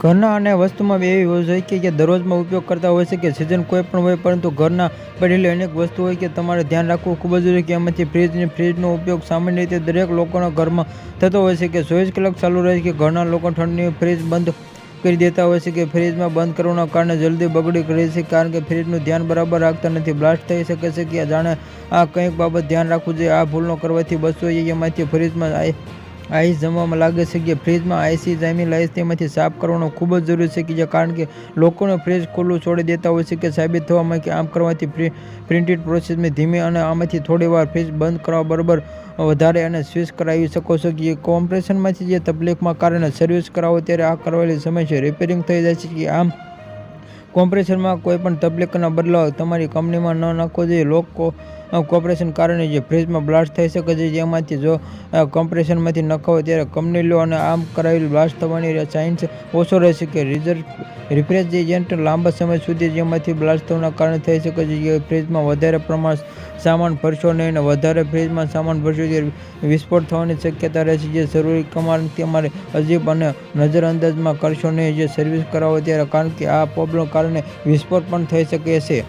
ઘરના અને વસ્તુમાં એવી વસ્તુ હોય કે, જે દરરોજમાં ઉપયોગ કરતા હોય છે કે સિઝન કોઈ પણ હોય, પરંતુ ઘરના પડેલી અનેક વસ્તુ હોય કે, તમારે ધ્યાન રાખવું ખૂબ જ જરૂરી કે, એમાંથી ફ્રીજ ફ્રિજનો ફ્રીજનો ઉપયોગ સામાન્ય રીતે દરેક લોકોના ઘરમાં થતો હોય છે કે, ચોવીસ કલાક ચાલુ રહે છે કે, ઘરના લોકો ઠંડની ફ્રીજ બંધ કરી દેતા હોય છે કે ફ્રીજમાં બંધ કરવાના કારણે જલ્દી બગડી કરે છે કારણ કે ફ્રીજનું ધ્યાન બરાબર રાખતા નથી. બ્લાસ્ટ થઈ શકે છે કે, જાણે આ કંઈક બાબત ધ્યાન રાખવું જોઈએ. આ ભૂલનો કરવાથી બચવું એમાંથી ફ્રીજમાં આઈસ જમવામાં લાગે છે કે ફ્રીજમાં આઈસી જામી લાઈસ તેમાંથી સાફ કરવાનો ખૂબ જ જરૂરી છે કે જે કારણ કે લોકોને ફ્રીજ ખુલ્લું છોડી દેતા હોય છે કે સાબિત થવામાં કે આમ કરવાથી પ્રિ, પ્રિન્ટેડ પ્રોસેસમાં ધીમે અને આમાંથી થોડી વાર ફ્રીજ બંધ કરવા બરાબર વધારે અને સ્વિચ કરાવી શકો છો કે કોમ્પ્રેશનમાંથી જે તકલીફમાં કારણે સર્વિસ કરાવો ત્યારે આ કરવાની સમસ્યા રિપેરિંગ થઈ જાય છે કે આમ કોમ્પ્રેશનમાં કોઈપણ તકલીફના બદલાવ તમારી કંપનીમાં ન નાખવો જોઈએ. લોકો કોર્પોરેશન કારણે જે ફ્રીજમાં બ્લાસ્ટ થઈ શકે છે, જેમાંથી જો કોમ્પ્રેશનમાંથી નખાવો ત્યારે કંપની લો અને આમ કરાવેલ બ્લાસ્ટ થવાની સાઇન્સ ઓછો રહેશે કે રિઝર્વ રિફ્રિજરેન્ટ લાંબા સમય સુધી જેમાંથી બ્લાસ્ટ થવાના કારણે થઈ શકે છે, જે ફ્રીજમાં વધારે પ્રમાણ સામાન ભરશો નહીં અને વધારે ફ્રીજમાં સામાન ભરશો ત્યારે વિસ્ફોટ થવાની શક્યતા રહેશે, જે જરૂરી કમાલ તમારે અજીબ અને નજરઅંદાજમાં કરશો નહીં, જે સર્વિસ કરાવો ત્યારે કારણ કે આ પ્રોબ્લેમ કારણે વિસ્ફોટ પણ થઈ શકે છે.